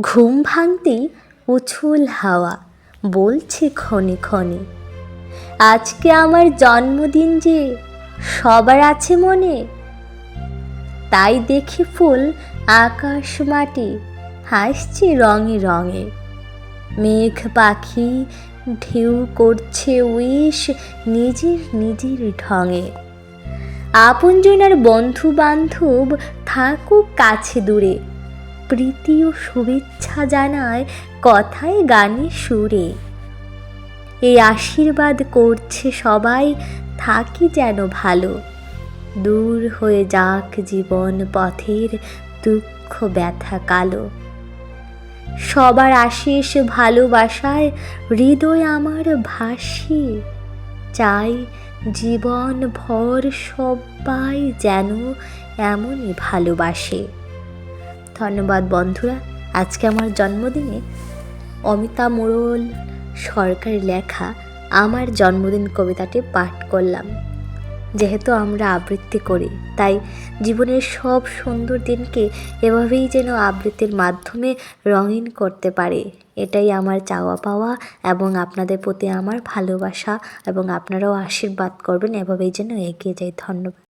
ঘুম ভাঙতেই উছুল হাওয়া, বলছে ক্ষণে ক্ষণে। আজকে আমার জন্মদিন যে, সবার আছে মনে? তাই দেখি ফুল আকাশ মাটি হাসছে রঙে রঙে। মেঘ পাখি ঢেউ করছে উইশ নিজের নিজের ঢঙে। আপনজন আর বন্ধু বান্ধব থাকুক কাছে দূরে প্রীতি ও শুভেচ্ছা জানায় কথায় গানে সুরে। এই আশীর্বাদ করছে সবাই, থাকি যেন ভালো। দূর হয়ে যাক জীবন পথের দুঃখ ব্যথা কালো। সবার আশিস ভালোবাসায় হৃদয় আমার ভাসি। চাই জীবন ভর সবাই যেন এমনই ভালোবাসে। ধন্যবাদ বন্ধুরা। আজকে আমার জন্মদিনে অমিতা মোড়ল সরকারি লেখা আমার জন্মদিন কবিতাটি পাঠ করলাম। যেহেতু আমরা আবৃত্তি করি, তাই জীবনের সব সুন্দর দিনকে এভাবেই যেন আবৃত্তির মাধ্যমে রঙিন করতে পারে। এটাই আমার চাওয়া পাওয়া এবং আপনাদের প্রতি আমার ভালোবাসা এবং আপনারাও আশীর্বাদ করবেন। এভাবেই যেন এগিয়ে যাই। ধন্যবাদ।